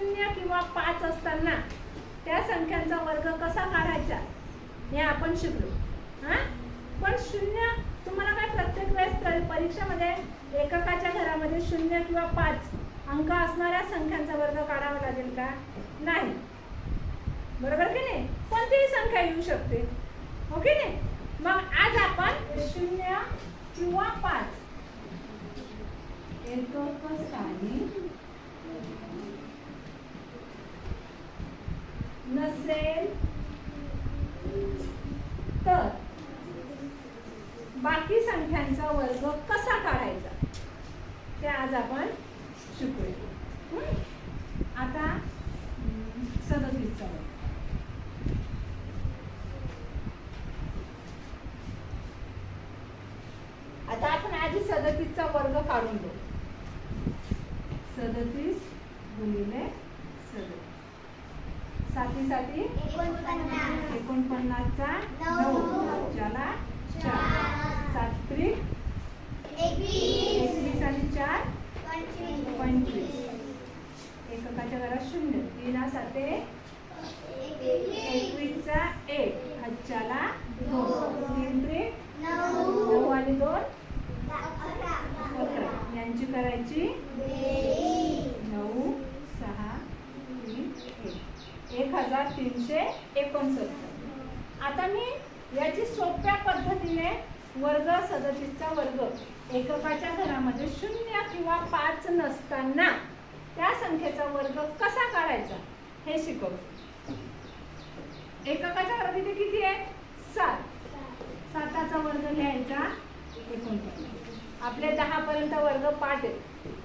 शून्य किंवा पाच असताना त्या संख्यांचा वर्ग कसा काढायचा? हे आपण शिकलो. हा? पण शून्य तुम्हाला काय प्रत्येक वेळेस प- परीक्षेमध्ये एककाच्या घरामध्ये शून्य किंवा पाच अंक असणाऱ्या संख्यांचा वर्ग काढावा लागेल का? नाही. बरोबर की नाही? कोणतीही संख्या येऊ शकते. हो की नाही? मग आज आपण शून्य किंवा पाच एकक स्थानी नसेल तर बाकी संख्यांचा वर्ग कसा काढायचा ते आज आपण शिकूया हं? आता हं, सदतीसचा वर्ग आता आपण आधी सदतीसचा वर्ग काढून घेऊ सदतीस गुणिले सदतीस. साती साती? एकोणपन्नासचा नऊ. ज्याला चार. सात्विक एकवीस. आणि चार? पंचवीस. एककाच्या घरात शून्य. तीन साते एकवीसचा एक हच्च्याला दोन तीन त्रिक नऊ आणि दोन अकरा यांची करायची नऊ सहा तीन एक हजार तीनशे एकोणसत्तर. आता मी याची सोप्या पद्धतीने वर्ग सदतीसचा वर्ग एककाच्या घरामध्ये शून्य किंवा पाच नसताना त्या संख्येचा वर्ग कसा काढायचा हे शिकवतो एककाच्या घरात इथे किती आहे? सात. साताचा वर्ग लिहायचा एकोणपन्नास. आपले दहा पर्यंत वर्ग पाठ आहे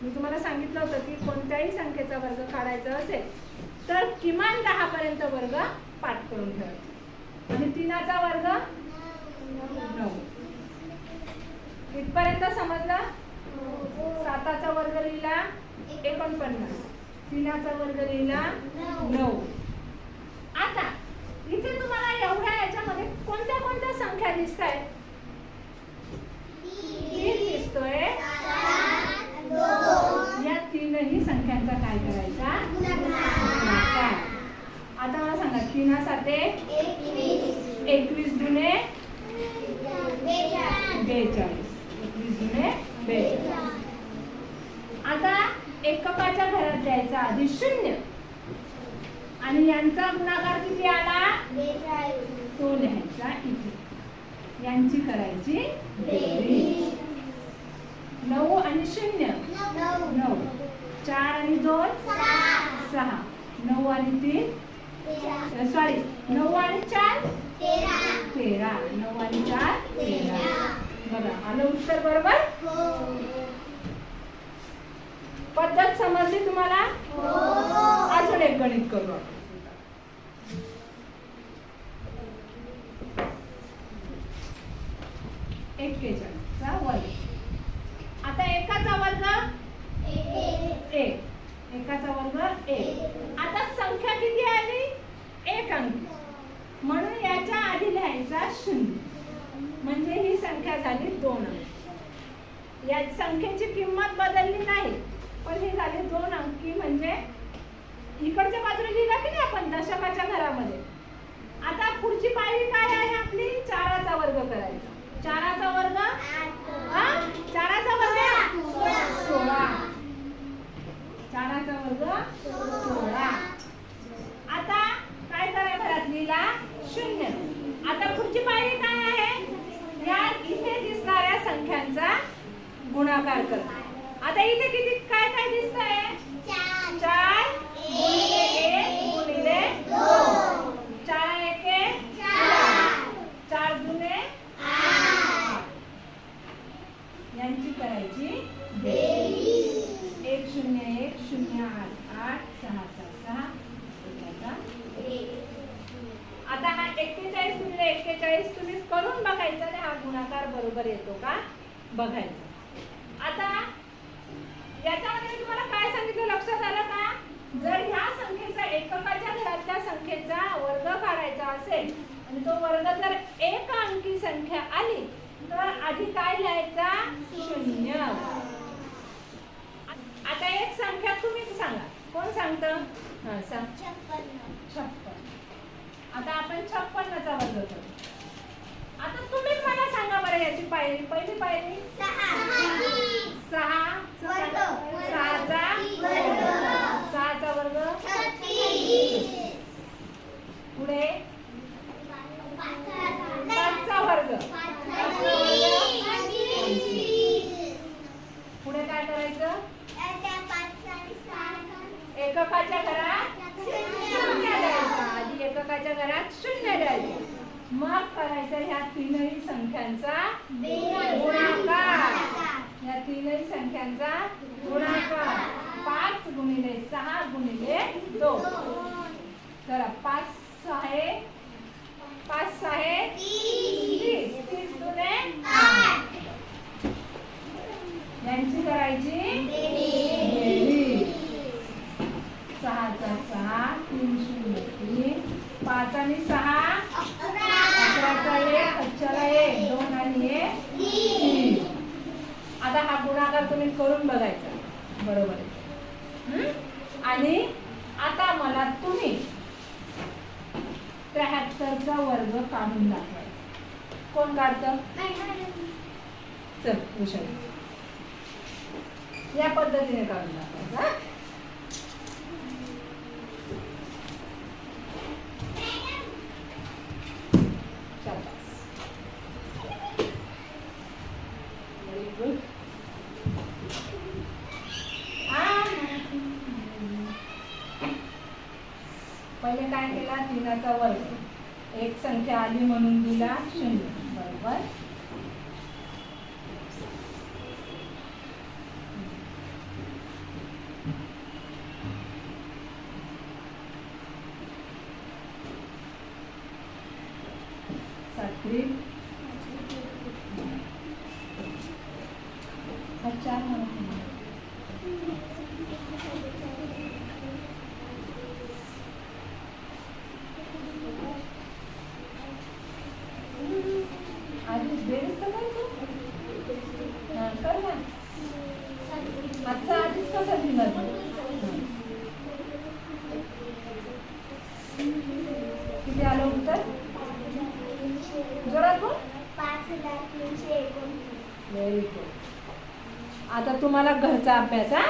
मी तुम्हाला सांगितलं होतं की कोणत्याही संख्येचा वर्ग काढायचा असेल तर किमान दहा पर्यंत वर्ग पाठ करून ठेवायचा. आणि तीनाचा वर्ग नऊ. इथपर्यंत समजलं? साताचा वर्ग लिहिला एकोणपन्नास. तीनाचा वर्ग लिहिला नऊ. आता इथे तुम्हाला एवढ्या याच्यामध्ये कोणत्या कोणत्या संख्या दिसत आहेत तीन दिसतोय. या तीनही संख्यांचा काय करायचा? आता मला सांगा तीना साते? एकवीस दुने बेचाळीस. एकवीस दुने बेचाळीस. आता एककाच्या घरात द्यायचा आधी शून्य. आणि यांचा गुणाकार किती आला? तो लिहायचा इथे. यांची करायची नऊ आणि शून्य. नऊ. चार आणि दोन? सहा. नऊ आणि तीन? सॉरी नऊ आणि चार? तेरा. नऊ आणि चार? तेरा. बघा आलं उत्तर बरोबर? पद्धत समजली तुम्हाला? अजून एक गणित करू आपण. एक्केचाळीसचा वर्ग. आता एकाचा वर्ग? एक. एकाचा वर्ग एक आता संख्या किती आली एक अंक. म्हणून याच्या आधी लिहायचा शून्य. म्हणजे ही संख्या झाली दोन अंक. या संख्येची किंमत बदलली नाही पण ही झाली दोन अंकी म्हणजे इकडच्या बाजूला लिहिला की नाही आपण दशकाच्या घरामध्ये. आता पुढची पायरी काय आहे आपली? चाराचा वर्ग करायचा. चाराचा वर्ग? चाराचा वर्ग सोळा चाराचा वर्ग सोळा आता काय करा घरात लिहिला शून्य आता पुढची पायरी काय आहे या इथे दिसणाऱ्या संख्यांचा गुणाकार करा आता इथे किती काय काय दिसतंय? चार गुणिले एक गुणिले दोन. चार एक चार दुने आठ. यांची करायची एक शून्य एक शून्य आठ. आठ सहा सहा सहा. एकाचा आता हा एक्केचाळीस गुणिले एक्केचाळीस तुम्ही करून बघायचा आणि हा गुणाकार बरोबर येतो का? बघायचा आता याच्यामध्ये मी तुम्हाला काय सांगितलं लक्षात आलं का जर ह्या संख्येचा एककाच्या घरातल्या संख्येचा वर्ग काढायचा असेल आणि तो वर्ग जर एक अंकी संख्या आली तर आधी काय लिहायचा? शून्य. आता एक संख्या तुम्ही सांगा. कोण सांगत? हा सांग. छप्पन. आता आपण छप्पन्नचा वर्ग करू. आता तुम्हीच मला सांगा बरं याची पायरी. पहिली पायरी सहा सहाचा सहाचा वर्ग पुढे पाचचा वर्ग पुढे काय करायचं एककाच्या घरात शून्य द्यायचं आधी एककाच्या घरात शून्य द्यायचं मग करायचं ह्या तीनही संख्यांचा गुणाकार. या तीनही संख्यांचा गुणाकार. पाच गुणिले सहा गुणिले दोन. जरा पाच सहा पाच सहा तीस. तीस दुने यांची करायची. सहाचा सहा तीन शून्य तीन. पाच आणि सहा चला अच्छाला एक दोन आणि एक तीन. आता हा गुणाकार तुम्ही करून बघायचा. बरोबर आहे. आणि आता मला तुम्ही त्र्याहत्तरचा वर्ग काढून दाखवायचा. कोण काढतं? चल भूषण या पद्धतीने काढून दाखवायचा पहिले काय केला? तीनाचा वर्ग. एक संख्या आली म्हणून दिला शून्य. बरोबर? चार म्हणून नाही. आधी बेरीज तर कर तू. हा, कर ना. आजचा आधीच कसा हं. किती आलं उत्तर? जोरात बोल. व्हेरी गुड आता तुम्हाला घरचा अभ्यास हा?